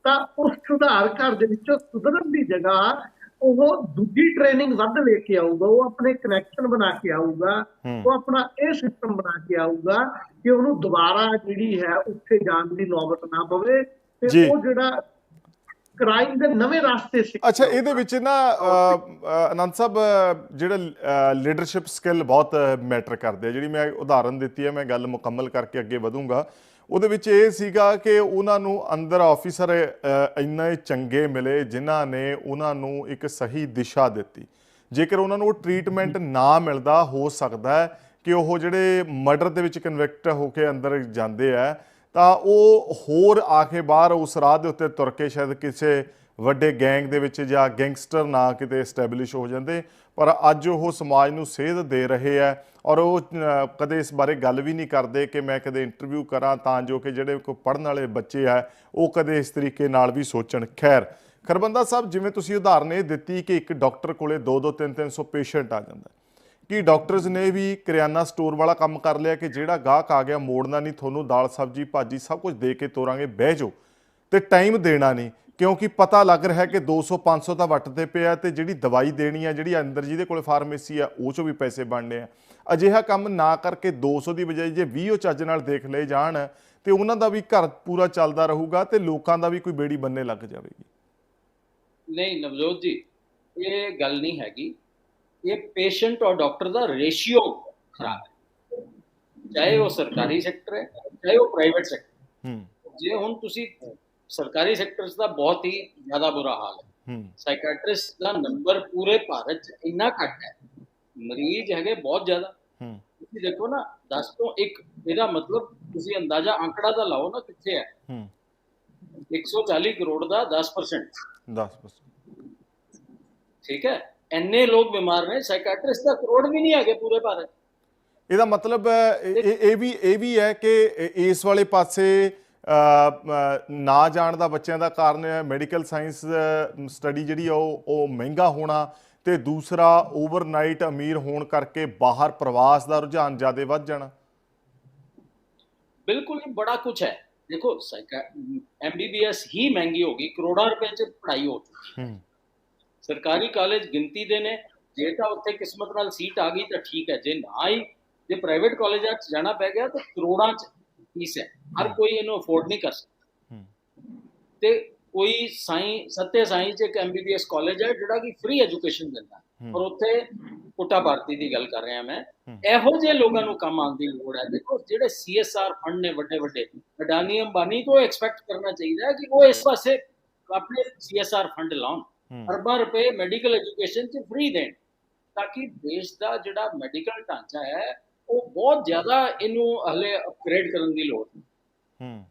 ਤਾਂ ਉਸ ਸੁਧਾਰ ਘਰ ਦੇ ਵਿੱਚੋਂ ਸੁਧਰਨ ਦੀ ਜਗ੍ਹਾ ਉਹ ਦੂਜੀ ਟ੍ਰੇਨਿੰਗ ਵੱਧ ਲੈ ਕੇ ਆਊਗਾ ਉਹ ਆਪਣੇ ਕਨੈਕਸ਼ਨ ਬਣਾ ਕੇ ਆਊਗਾ। ਉਹ ਆਪਣਾ ਇਹ ਸਿਸਟਮ ਬਣਾ ਕੇ ਆਊਗਾ ਕਿ ਉਹਨੂੰ ਦੁਬਾਰਾ ਜਿਹੜੀ ਹੈ ਉੱਥੇ ਜਾਣ ਦੀ ਨੌਬਤ ਨਾ ਪਵੇ। ਤੇ ਉਹ ਜਿਹੜਾ ਕ੍ਰਾਈਮ ਦੇ ਨਵੇਂ ਰਾਸਤੇ ਸਿੱਖ ਅੱਛਾ ਇਹਦੇ ਵਿੱਚ ਨਾ ਅਨੰਦ ਸਾਹਿਬ ਜਿਹੜਾ ਲੀਡਰਸ਼ਿਪ ਸਕਿੱਲ ਬਹੁਤ ਮੈਟਰ ਕਰਦੇ ਆ ਜਿਹੜੀ ਮੈਂ ਉਦਾਹਰਨ ਦਿੱਤੀ ਹੈ ਮੈਂ ਗੱਲ ਮੁਕੰਮਲ ਕਰਕੇ ਅੱਗੇ ਵਧੂੰਗਾ ਉਹਦੇ ਵਿੱਚ ਇਹ ਸੀਗਾ ਕਿ ਉਹਨਾਂ ਨੂੰ ਅੰਦਰ ਆਫੀਸਰ ਇੰਨੇ ਚੰਗੇ ਮਿਲੇ ਜਿਨ੍ਹਾਂ ਨੇ ਉਹਨਾਂ ਨੂੰ ਇੱਕ ਸਹੀ ਦਿਸ਼ਾ ਦਿੱਤੀ। ਜੇਕਰ ਉਹਨਾਂ ਨੂੰ ਉਹ ਟ੍ਰੀਟਮੈਂਟ ਨਾ ਮਿਲਦਾ, ਹੋ ਸਕਦਾ ਹੈ ਕਿ ਉਹ ਜਿਹੜੇ ਮਰਡਰ ਦੇ ਵਿੱਚ ਕਨਵਿਕਟ ਹੋ ਕੇ ਅੰਦਰ ਜਾਂਦੇ ਆ, ਤਾਂ ਉਹ ਹੋਰ ਆ ਕੇ ਬਾਹਰ ਉਸ ਰਾਹ ਦੇ ਉੱਤੇ ਤੁਰ ਕੇ ਸ਼ਾਇਦ ਕਿਸੇ ਵੱਡੇ ਗੈਂਗ ਦੇ ਵਿੱਚ ਜਾਂ ਗੈਂਗਸਟਰ ਨਾ ਕਿਤੇ ਐਸਟੈਬਲਿਸ਼ ਹੋ ਜਾਂਦੇ। ਪਰ ਅੱਜ ਉਹ ਸਮਾਜ ਨੂੰ ਸੇਧ ਦੇ ਰਹੇ ਆ ਔਰ ਉਹ ਕਦੇ ਇਸ ਬਾਰੇ ਗੱਲ ਵੀ ਨਹੀਂ ਕਰਦੇ ਕਿ ਮੈਂ ਕਦੇ ਇੰਟਰਵਿਊ ਕਰਾਂ ਤਾਂ ਜੋ ਕਿ ਜਿਹੜੇ ਕੋ ਪੜਨ ਵਾਲੇ ਬੱਚੇ ਆ ਉਹ ਕਦੇ ਇਸ ਤਰੀਕੇ ਨਾਲ ਵੀ ਸੋਚਣ। ਖੈਰ, ਖਰਬੰਦਾ ਸਾਹਿਬ, ਜਿਵੇਂ ਤੁਸੀਂ ਉਦਾਹਰਨ ਇਹ ਦਿੱਤੀ ਕਿ ਇੱਕ ਡਾਕਟਰ ਕੋਲੇ 2-2 3-300 ਪੇਸ਼ੈਂਟ ਆ ਜਾਂਦਾ ਕਿ ਡਾਕਟਰਸ ਨੇ ਵੀ ਕਰਿਆਨਾ ਸਟੋਰ ਵਾਲਾ ਕੰਮ ਕਰ ਲਿਆ ਕਿ ਜਿਹੜਾ ਗਾਹਕ ਆ ਗਿਆ ਮੋੜਨਾ ਨਹੀਂ, ਤੁਹਾਨੂੰ ਦਾਲ, ਸਬਜੀ, ਭਾਜੀ ਸਭ ਕੁਝ ਦੇ ਕੇ ਤੋਰਾਂਗੇ, ਬਹਿ ਜਾਓ। ਤੇ ਟਾਈਮ ਦੇਣਾ ਨਹੀਂ। ਕਿਉਂਕਿ ਪਤਾ ਲੱਗ ਰਿਹਾ ਕਿ 200 500 ਤਾਂ ਵੱਟਦੇ ਪਿਆ ਤੇ ਜਿਹੜੀ ਦਵਾਈ ਦੇਣੀ ਆ ਜਿਹੜੀ ਅੰਦਰ ਜਿਹਦੇ ਕੋਲ ਫਾਰਮੇਸੀ ਆ ਉਹ ਚੋਂ ਵੀ ਪੈਸੇ ਬਣਨੇ ਆ। ਅਜਿਹਾ ਕੰਮ ਨਾ ਕਰਕੇ 200 ਦੀ ਬਜਾਏ ਜੇ 20 ਉਹ ਚੱਜ ਨਾਲ ਦੇਖ ਲਏ ਜਾਣ ਤੇ ਉਹਨਾਂ ਦਾ ਵੀ ਘਰ ਪੂਰਾ ਚੱਲਦਾ ਰਹੂਗਾ ਤੇ ਲੋਕਾਂ ਦਾ ਵੀ ਕੋਈ ਬੇੜੀ ਬੰਨੇ ਲੱਗ ਜਾਵੇਗੀ। ਨਹੀਂ ਨਵਜੋਤ ਜੀ ਇਹ ਗੱਲ ਨਹੀਂ ਹੈਗੀ। ਇਹ ਪੇਸ਼ੈਂਟ ਔਰ ਡਾਕਟਰ ਦਾ ਰੇਸ਼ੀਓ ਖਰਾਬ ਹੈ। ਚਾਹੇ ਉਹ ਸਰਕਾਰੀ ਸੈਕਟਰ ਹੈ ਚਾਹੇ ਉਹ ਪ੍ਰਾਈਵੇਟ ਸੈਕਟਰ ਹੂੰ। ਜੇ ਹੁਣ ਤੁਸੀਂ ਸਰਕਾਰੀ ਸੈਕਟਰਸ ਦਾ ਬਹੁਤ ਹੀ ਜ਼ਿਆਦਾ ਬੁਰਾ ਹਾਲ ਹੈ। ਸਾਈਕੈਟ੍ਰਿਸਟ ਦਾ ਨੰਬਰ ਪੂਰੇ ਭਾਰਤ 'ਚ ਇੰਨਾ ਘੱਟ ਹੈ। ਮਰੀਜ਼ ਹੈਗੇ ਬਹੁਤ ਜ਼ਿਆਦਾ। ਤੁਸੀਂ ਦੇਖੋ ਨਾ 10 ਤੋਂ 1 ਇਹਦਾ ਮਤਲਬ ਤੁਸੀਂ ਅੰਦਾਜ਼ਾ ਅੰਕੜਾ ਦਾ ਲਾਓ ਨਾ ਕਿੱਥੇ ਹੈ। ਹੂੰ। 140 ਕਰੋੜ ਦਾ 10% 10% ਠੀਕ ਹੈ? ਇੰਨੇ ਲੋਕ ਬਿਮਾਰ ਨੇ ਸਾਈਕੈਟ੍ਰਿਸਟ ਦਾ ਕਰੋੜ ਵੀ ਨਹੀਂ ਹੈਗੇ ਪੂਰੇ ਭਾਰਤ। ਇਹਦਾ ਮਤਲਬ ਇਹ ਵੀ ਇਹ ਵੀ ਹੈ ਕਿ ਇਸ ਵਾਲੇ ਪਾਸੇ ਨਾ ਜਾਣ ਦਾ ਬੱਚਿਆਂ ਦਾ ਕਾਰਨ ਹੈ ਮੈਡੀਕਲ ਸਾਇੰਸ ਸਟੱਡੀ ਜਿਹੜੀ ਆ ਉਹ ਉਹ ਮਹਿੰਗਾ ਹੋਣਾ ਤੇ ਦੂਸਰਾ ਓਵਰਨਾਈਟ ਅਮੀਰ ਹੋਣ ਕਰਕੇ ਬਾਹਰ ਪ੍ਰਵਾਸ ਦਾ ਰੁਝਾਨ ਜ਼ਿਆਦਾ ਵੱਧ ਜਾਣਾ। ਬਿਲਕੁਲ ਬੜਾ ਕੁਝ ਹੈ। ਦੇਖੋ ਐਮਬੀਬੀਐਸ ਹੀ ਮਹਿੰਗੀ ਹੋ ਗਈ ਕਰੋੜਾਂ ਰੁਪਏ 'ਚ ਪੜ੍ਹਾਈ ਹੋ ਚੁੱਕੀ ਹੂੰ। ਸਰਕਾਰੀ ਕਾਲਜ ਗਿਣਤੀ ਦੇ ਨੇ ਜੇ ਤਾਂ ਉੱਥੇ ਕਿਸਮਤ ਨਾਲ ਸੀਟ ਆ ਗਈ ਤਾਂ ਠੀਕ ਹੈ ਜੇ ਨਾ ਆਈ ਜੇ ਪ੍ਰਾਈਵੇਟ ਕਾਲਜਾਂ 'ਚ ਜਾਣਾ ਪੈ ਗਿਆ ਤਾਂ ਕਰੋੜਾਂ 'ਚ ਫੀਸ ਹੈ। ਹਰ ਕੋਈ ਇਹਨੂੰ ਅਫੋਰਡ ਨਹੀਂ ਕਰ ਸਕਦਾ। ਤੇ ਕੋਈ ਸਾਈ ਸੱਤੇ ਸਾਈ ਚ ਇੱਕ ਐਮਬੀਬੀਐਸ ਕਾਲਜ ਹੈ ਜਿਹੜਾ ਕਿ ਫ੍ਰੀ ਐਜੂਕੇਸ਼ਨ ਦਿੰਦਾ। ਔਰ ਉੱਥੇ ਪੁੱਟਾ ਭਾਰਤੀ ਦੀ ਗੱਲ ਕਰ ਰਿਹਾ ਮੈਂ। ਇਹੋ ਜਿਹੇ ਲੋਕਾਂ ਨੂੰ ਕੰਮ ਆਉਣ ਦੀ ਲੋੜ ਹੈ। ਦੇਖੋ ਜਿਹੜੇ ਸੀਐਸਆਰ ਫੰਡ ਨੇ ਵੱਡੇ ਵੱਡੇ ਅਡਾਨੀ ਅੰਬਾਨੀ ਤੋਂ ਐਕਸਪੈਕਟ ਕਰਨਾ ਚਾਹੀਦਾ ਹੈ ਕਿ ਉਹ ਇਸ ਪਾਸੇ ਆਪਣੇ ਸੀਐਸਆਰ ਫੰਡ ਲਾਉਣ। ਅਰਬਾਂ ਰੁਪਏ ਮੈਡੀਕਲ ਐਜੂਕੇਸ਼ਨ 'ਚ ਫ੍ਰੀ ਦੇਣ। ਤਾਂ ਕਿ ਦੇਸ਼ ਦਾ ਜਿਹੜਾ ਮੈਡੀਕਲ ਢਾਂਚਾ ਹੈ ਉਹ ਬਹੁਤ ਜ਼ਿਆਦਾ ਇਹਨੂੰ ਹਲੇ ਅਪਗ੍ਰੇਡ ਕਰਨ ਦੀ ਲੋੜ ਹੈ ਹੂੰ।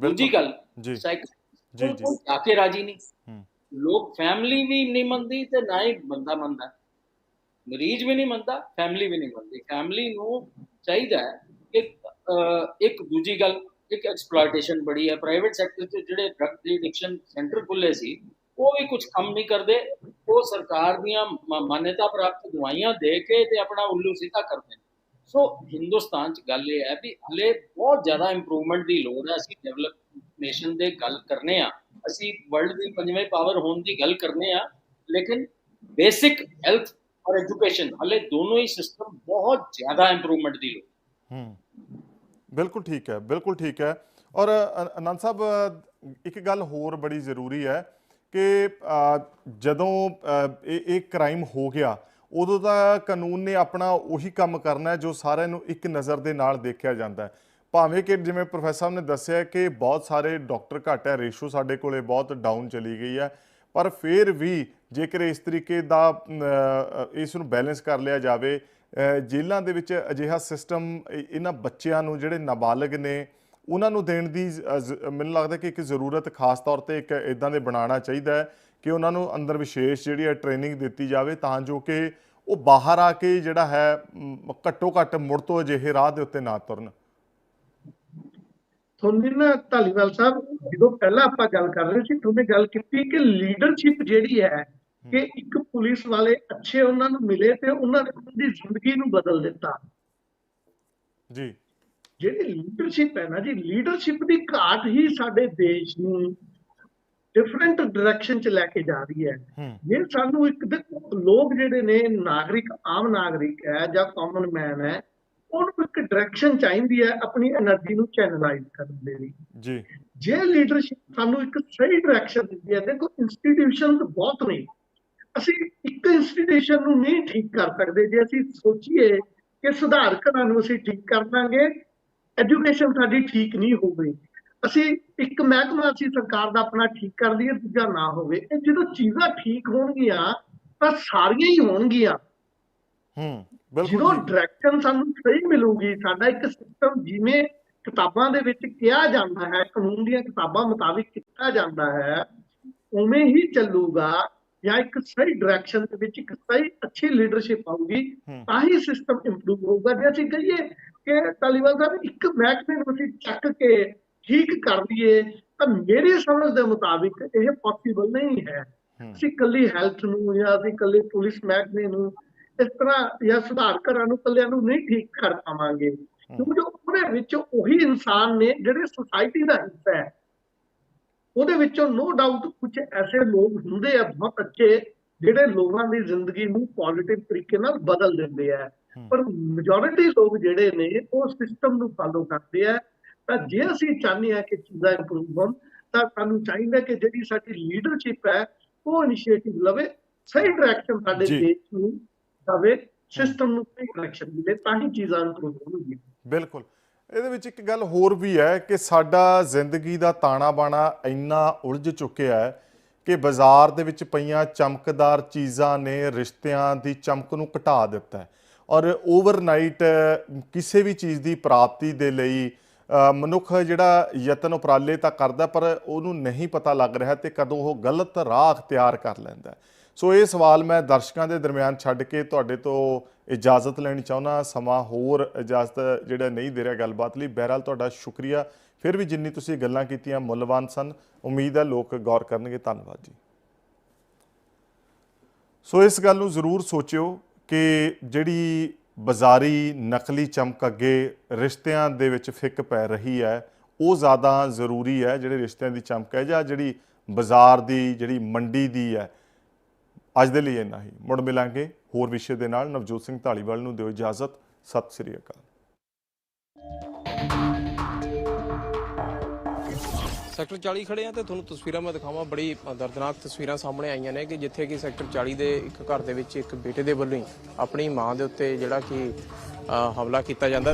ਦੂਜੀ ਗੱਲ ਜੀ। ਜੀ ਜੀ। ਜਾ ਕੇ ਰਾਜੀ ਨਹੀਂ। ਹੂੰ। ਲੋਕ ਫੈਮਿਲੀ ਵੀ ਨਹੀਂ ਮੰਨਦੀ ਤੇ ਨਾ ਹੀ ਬੰਦਾ ਮੰਨਦਾ। ਮਰੀਜ਼ ਵੀ ਨਹੀਂ ਮੰਨਦਾ ਫੈਮਿਲੀ ਵੀ ਨਹੀਂ ਮੰਨਦੀ। ਫੈਮਿਲੀ ਨੂੰ ਚਾਹੀਦਾ ਹੈ ਕਿ ਇੱਕ ਦੂਜੀ ਗੱਲ ਇੱਕ ਐਕਸਪਲੋਇਟੇਸ਼ਨ ਬੜੀ ਹੈ। ਪ੍ਰਾਈਵੇਟ ਸੈਕਟਰ 'ਚ ਜਿਹੜੇ ਡਰਗ ਐਡਿਕਸ਼ਨ ਸੈਂਟਰ ਖੁੱਲੇ ਸੀ ਉਹ ਵੀ ਕੁਝ ਕੰਮ ਨਹੀਂ ਕਰਦੇ। ਉਹ ਸਰਕਾਰ ਦੀਆਂ ਮਾਨਤਾ ਪ੍ਰਾਪਤ ਦਵਾਈਆਂ ਦੇ ਕੇ ਤੇ ਆਪਣਾ ਉੱਲੂ ਸਿੱਧਾ ਕਰਦੇ ਨੇ। ਸੋ ਹਿੰਦੁਸਤਾਨ 'ਚ ਗੱਲ ਇਹ ਹੈ ਵੀ ਹਲੇ ਬਹੁਤ ਜ਼ਿਆਦਾ ਇੰਪਰੂਵਮੈਂਟ ਦੀ ਲੋੜ ਹੈ। ਅਸੀਂ ਡਿਵੈਲਪ ਨੇਸ਼ਨ ਦੇ ਗੱਲ ਕਰਨੇ ਆ। ਅਸੀਂ ਵਰਲਡ ਦੀ ਪੰਜਵੇਂ ਪਾਵਰ ਹੋਣ ਦੀ ਗੱਲ ਕਰਨੇ ਆ। ਲੇਕਿਨ ਬੇਸਿਕ ਹੈਲਥ ਔਰ ਐਜੂਕੇਸ਼ਨ ਹਲੇ ਦੋਨੋਂ ਹੀ ਸਿਸਟਮ ਬਹੁਤ ਜ਼ਿਆਦਾ ਇੰਪਰੂਵਮੈਂਟ ਦੀ ਲੋੜ ਹੂੰ। ਬਿਲਕੁਲ ਠੀਕ ਹੈ, ਬਿਲਕੁਲ ਠੀਕ ਹੈ। ਔਰ ਅਨੰਦ ਸਾਹਿਬ, ਇੱਕ ਗੱਲ ਹੋਰ ਬੜੀ ਜ਼ਰੂਰੀ ਹੈ ਕਿ ਜਦੋਂ ਇਹ ਇਹ ਕ੍ਰਾਈਮ ਹੋ ਗਿਆ, ਉਦੋਂ ਤਾਂ ਕਾਨੂੰਨ ਨੇ ਆਪਣਾ ਉਹੀ ਕੰਮ ਕਰਨਾ ਜੋ ਸਾਰਿਆਂ ਨੂੰ ਇੱਕ ਨਜ਼ਰ ਦੇ ਨਾਲ ਦੇਖਿਆ ਜਾਂਦਾ ਹੈ। ਭਾਵੇਂ ਕਿ ਜਿਵੇਂ ਪ੍ਰੋਫੈਸਰ ਸਾਹਿਬ ਨੇ ਦੱਸਿਆ ਕਿ ਬਹੁਤ ਸਾਰੇ ਡਾਕਟਰ ਘੱਟ ਹੈ, ਰੇਸ਼ੋ ਸਾਡੇ ਕੋਲੇ ਬਹੁਤ ਡਾਊਨ ਚਲੀ ਗਈ ਹੈ, ਪਰ ਫਿਰ ਵੀ ਜੇਕਰ ਇਸ ਤਰੀਕੇ ਦਾ ਇਸ ਨੂੰ ਬੈਲੈਂਸ ਕਰ ਲਿਆ ਜਾਵੇ ਜੇਲ੍ਹਾਂ ਦੇ ਵਿੱਚ ਅਜਿਹਾ ਸਿਸਟਮ ਇਹਨਾਂ ਬੱਚਿਆਂ ਨੂੰ ਜਿਹੜੇ ਨਾਬਾਲਗ ਨੇ ਉਹਨਾਂ ਨੂੰ ਦੇਣ ਦੀ ਮੈਨੂੰ ਲੱਗਦਾ ਕਿ ਇੱਕ ਜ਼ਰੂਰਤ ਖਾਸ ਤੌਰ ਤੇ ਇੱਕ ਇਦਾਂ ਦੇ ਬਣਾਉਣਾ ਚਾਹੀਦਾ ਹੈ ਕਿ ਉਹਨਾਂ ਨੂੰ ਅੰਦਰ ਵਿਸ਼ੇਸ਼ ਜਿਹੜੀ ਹੈ ਟ੍ਰੇਨਿੰਗ ਦਿੱਤੀ ਜਾਵੇ ਤਾਂ ਜੋ ਕਿ ਉਹ ਬਾਹਰ ਆ ਕੇ ਜਿਹੜਾ ਹੈ ਘੱਟੋ ਘੱਟ ਮੁੜ ਤੋਂ ਅਜਿਹੇ ਰਾਹ ਦੇ ਉੱਤੇ ਨਾ ਤੁਰਨ। ਤੁਹਾਨੂੰ ਨਾ ਧਾਲੀਵਾਲ ਸਾਹਿਬ ਜਦੋਂ ਪਹਿਲਾਂ ਆਪਾਂ ਗੱਲ ਕਰ ਰਹੇ ਸੀ ਤੁਹਾਨੂੰ ਗੱਲ ਕੀਤੀ ਕਿ ਲੀਡਰਸ਼ਿਪ ਜਿਹੜੀ ਹੈ ਕਿ ਇੱਕ ਪੁਲਿਸ ਵਾਲੇ ਅੱਛੇ ਉਹਨਾਂ ਨੂੰ ਮਿਲੇ ਤੇ ਉਹਨਾਂ ਨੇ ਉਹਦੀ ਜ਼ਿੰਦਗੀ ਨੂੰ ਬਦਲ ਦਿੱਤਾ। ਜੀ। ਜਿਹੜੀ ਲੀਡਰਸ਼ਿਪ ਹੈ ਨਾ ਜੀ ਲੀਡਰਸ਼ਿਪ ਦੀ ਘਾਟ ਹੀ ਸਾਡੇ ਦੇਸ਼ ਨੂੰ ਡਿਫਰੈਂਟ ਡਾਇਰੈਕਸ਼ਨ ਚ ਲੈ ਕੇ ਜਾ ਰਹੀ ਹੈ। ਜੇ ਸਾਨੂੰ ਇੱਕ ਲੋਕ ਜਿਹੜੇ ਨੇ ਨਾਗਰਿਕ ਆਮ ਨਾਗਰਿਕ ਹੈ ਜਾਂ ਕਾਮਨ ਮੈਨ ਹੈ ਉਹਨੂੰ ਇੱਕ ਡਾਇਰੈਕਸ਼ਨ ਚਾਹੀਦੀ ਹੈ ਆਪਣੀ એનર્ਜੀ ਨੂੰ ਚੈਨਲਾਈਜ਼ ਕਰਨ ਦੇ ਲਈ। ਜੀ। ਜੇ ਲੀਡਰਸ਼ਿਪ ਸਾਨੂੰ ਇੱਕ ਸਹੀ ਡਾਇਰੈਕਸ਼ਨ ਦਿੰਦੀ ਹੈ ਦੇਖੋ ਇੰਸਟੀਟਿਊਸ਼ਨਸ ਬਹੁਤ ਨੇ। ਅਸੀਂ ਇੱਕ ਇੰਸਟੀਟਿਊਸ਼ਨ ਨੂੰ ਨਹੀਂ ਠੀਕ ਕਰ ਸਕਦੇ। ਜੇ ਅਸੀਂ ਸੋਚੀਏ ਕਿ ਸੁਧਾਰ ਕਰਨ ਨੂੰ ਅਸੀਂ ਠੀਕ ਕਰ ਦਾਂਗੇ ਐਜੂਕੇਸ਼ਨ ਸਾਡੀ ਠੀਕ ਨਹੀਂ ਹੋਵੇ। ਅਸੀਂ ਇੱਕ ਮਹਿਕਮਾ ਅਸੀਂ ਸਰਕਾਰ ਦਾ ਆਪਣਾ ਠੀਕ ਕਰ ਲਈਏ ਦੂਜਾ ਨਾ ਹੋਵੇ। ਇਹ ਜਦੋਂ ਚੀਜ਼ਾਂ ਠੀਕ ਹੋਣਗੀਆਂ ਤਾਂ ਸਾਰੀਆਂ ਹੀ ਹੋਣਗੀਆਂ। ਹੂੰ ਜਦੋਂ ਬਿਲਕੁਲ ਜੀ। ਡਾਇਰੈਕਸ਼ਨ ਸਾਨੂੰ ਸਹੀ ਮਿਲੂਗੀ ਸਾਡਾ ਇੱਕ ਸਿਸਟਮ ਜਿਵੇਂ ਕਿਤਾਬਾਂ ਦੇ ਵਿੱਚ ਕਿਹਾ ਜਾਂਦਾ ਹੈ ਕਾਨੂੰਨ ਦੀਆਂ ਕਿਤਾਬਾਂ ਮੁਤਾਬਿਕ ਕੀਤਾ ਜਾਂਦਾ ਹੈ ਉਵੇਂ ਹੀ ਚੱਲੂਗਾ। ਜਾਂ ਇੱਕ ਸਹੀ ਡਾਇਰੈਕਸ਼ਨ ਦੇ ਵਿੱਚ ਇੱਕ ਸਹੀ ਅੱਛੀ ਲੀਡਰਸ਼ਿਪ ਆਊਗੀ। ਤਾਂ ਹੀ ਸਿਸਟਮ ਇੰਪਰੂਵ ਹੋਊਗਾ। ਜੇ ਅਸੀਂ ਕਹੀਏ ਕਿ ਤਾਲੀਬਾਨ ਸਾਹਿਬ ਇੱਕ ਮਹਿਕਮੇ ਨੂੰ ਅਸੀਂ ਚੱਕ ਕੇ ਠੀਕ ਕਰ ਲਈਏ ਤਾਂ ਮੇਰੀ ਸਮਝ ਦੇ ਮੁਤਾਬਿਕ ਇਹ ਪੋਸੀਬਲ ਨਹੀਂ ਹੈ। ਅਸੀਂ ਇਕੱਲੀ ਹੈਲਥ ਨੂੰ ਜਾਂ ਅਸੀਂ ਇਕੱਲੇ ਪੁਲਿਸ ਮਹਿਕਮੇ ਨੂੰ ਇਸ ਤਰ੍ਹਾਂ ਜਾਂ ਸੁਧਾਰ ਘਰਾਂ ਨੂੰ ਇਕੱਲਿਆਂ ਨੂੰ ਨਹੀਂ ਠੀਕ ਕਰ ਪਾਵਾਂਗੇ। ਕਿਉਂਕਿ ਉਹਦੇ ਵਿੱਚ ਉਹੀ ਇਨਸਾਨ ਨੇ ਜਿਹੜੇ ਸੁਸਾਇਟੀ ਦਾ ਹਿੱਸਾ ਹੈ ਉਹਦੇ ਵਿੱਚੋਂ ਨੋ ਡਾਊਟ ਕੁਝ ਐਸੇ ਲੋਕ ਹੁੰਦੇ ਆ ਬਹੁਤ ਅੱਛੇ ਜਿਹੜੇ ਲੋਕਾਂ ਦੀ ਜ਼ਿੰਦਗੀ ਨੂੰ ਪੋਜ਼ਿਟਿਵ ਤਰੀਕੇ ਨਾਲ ਬਦਲ ਦਿੰਦੇ ਆ। ਪਰ ਮੈਜੋਰਿਟੀ ਲੋਕ ਜਿਹੜੇ ਨੇ ਉਹ ਸਿਸਟਮ ਨੂੰ ਫਾਲੋ ਕਰਦੇ ਆ। ਤਾਂ ਜੇ ਅਸੀਂ ਚਾਹੁੰਦੇ ਆ ਕਿ ਚੀਜ਼ਾਂ ਇੰਪਰੂਵ ਹੋਣ ਤਾਂ ਸਾਨੂੰ ਚਾਹੀਦਾ ਕਿ ਜਿਹੜੀ ਸਾਡੀ ਲੀਡਰਸ਼ਿਪ ਹੈ ਉਹ ਇਨੀਸ਼ੀਏਟਿਵ ਲਵੇ ਸਹੀ ਡਾਇਰੈਕਸ਼ਨ ਸਾਡੇ। ਦੇਸ਼ ਨੂੰ ਦਵੇ ਸਿਸਟਮ ਨੂੰ ਸਹੀ ਡਾਇਰੈਕਸ਼ਨ ਮਿਲੇ ਤਾਂ ਹੀ ਚੀਜ਼ਾਂ ਇੰਪਰੂਵ ਹੋਣਗੀਆਂ। ਬਿਲਕੁਲ। ਇਹਦੇ ਵਿੱਚ ਇੱਕ ਗੱਲ ਹੋਰ ਵੀ ਹੈ ਕਿ ਸਾਡਾ ਜ਼ਿੰਦਗੀ ਦਾ ਤਾਣਾ ਬਾਣਾ ਇੰਨਾ ਉਲਝ ਚੁੱਕਿਆ ਹੈ ਕਿ ਬਾਜ਼ਾਰ ਦੇ ਵਿੱਚ ਪਈਆਂ ਚਮਕਦਾਰ ਚੀਜ਼ਾਂ ਨੇ ਰਿਸ਼ਤਿਆਂ ਦੀ ਚਮਕ ਨੂੰ ਘਟਾ ਦਿੱਤਾ ਹੈ। ਔਰ ਓਵਰਨਾਈਟ ਕਿਸੇ ਵੀ ਚੀਜ਼ ਦੀ ਪ੍ਰਾਪਤੀ ਦੇ ਲਈ ਮਨੁੱਖ ਜਿਹੜਾ ਯਤਨ ਉਪਰਾਲੇ ਤਾਂ ਕਰਦਾ, ਪਰ ਉਹਨੂੰ ਨਹੀਂ ਪਤਾ ਲੱਗ ਰਿਹਾ ਤੇ ਕਦੋਂ ਉਹ ਗਲਤ ਰਾਹ ਅਖਤਿਆਰ ਕਰ ਲੈਂਦਾ ਸੋ ਇਹ ਸਵਾਲ ਮੈਂ ਦਰਸ਼ਕਾਂ ਦੇ ਦਰਮਿਆਨ ਛੱਡ ਕੇ ਤੁਹਾਡੇ ਤੋਂ ਇਜਾਜ਼ਤ ਲੈਣੀ ਚਾਹੁੰਦਾ, ਸਮਾਂ ਹੋਰ ਇਜਾਜ਼ਤ ਜਿਹੜਾ ਨਹੀਂ ਦੇ ਰਿਹਾ ਗੱਲਬਾਤ ਲਈ। ਬਹਿਰਾਲ, ਤੁਹਾਡਾ ਸ਼ੁਕਰੀਆ। ਫਿਰ ਵੀ ਜਿੰਨੀ ਤੁਸੀਂ ਗੱਲਾਂ ਕੀਤੀਆਂ ਮੁੱਲਵਾਨ ਸਨ, ਉਮੀਦ ਹੈ ਲੋਕ ਗੌਰ ਕਰਨਗੇ। ਧੰਨਵਾਦ ਜੀ। ਸੋ ਇਸ ਗੱਲ ਨੂੰ ਜ਼ਰੂਰ ਸੋਚਿਓ ਕਿ ਜਿਹੜੀ ਬਾਜ਼ਾਰੀ ਨਕਲੀ ਚਮਕ ਅੱਗੇ ਰਿਸ਼ਤਿਆਂ ਦੇ ਵਿੱਚ ਫਿੱਕ ਪੈ ਰਹੀ ਹੈ, ਉਹ ਜ਼ਿਆਦਾ ਜ਼ਰੂਰੀ ਹੈ, ਜਿਹੜੇ ਰਿਸ਼ਤਿਆਂ ਦੀ ਚਮਕ ਹੈ ਜਾਂ ਜਿਹੜੀ ਬਾਜ਼ਾਰ ਦੀ, ਜਿਹੜੀ ਮੰਡੀ ਦੀ ਹੈ। ਅੱਜ ਦੇ ਲਈ ਇੰਨਾ ਹੀ। ਮੁੜ ਮਿਲਾਂਗੇ ਹੋਰ ਵਿਸ਼ੇ ਦੇ ਨਾਲ। ਨਵਜੋਤ ਸਿੰਘ ਢਾਲੀਵਾਲ ਨੂੰ ਦਿਓ ਇਜਾਜ਼ਤ। ਸਤਿ ਸ੍ਰੀ ਅਕਾਲ। ਸੈਕਟਰ 40 ਖੜੇ ਆ ਤੇ ਤੁਹਾਨੂੰ ਤਸਵੀਰਾਂ ਮੈਂ ਦਿਖਾਵਾਂ। ਬੜੀ ਦਰਦਨਾਕ ਤਸਵੀਰਾਂ ਸਾਹਮਣੇ ਆਈਆਂ ਨੇ ਕਿ ਜਿੱਥੇ ਕਿ ਸੈਕਟਰ 40 ਦੇ ਇੱਕ ਘਰ ਦੇ ਵਿੱਚ ਇੱਕ ਬੇਟੇ ਦੇ ਵੱਲੋਂ ਹੀ ਆਪਣੀ ਮਾਂ ਦੇ ਉੱਤੇ ਜਿਹੜਾ ਕਿ ਹਮਲਾ ਕੀਤਾ ਜਾਂਦਾ।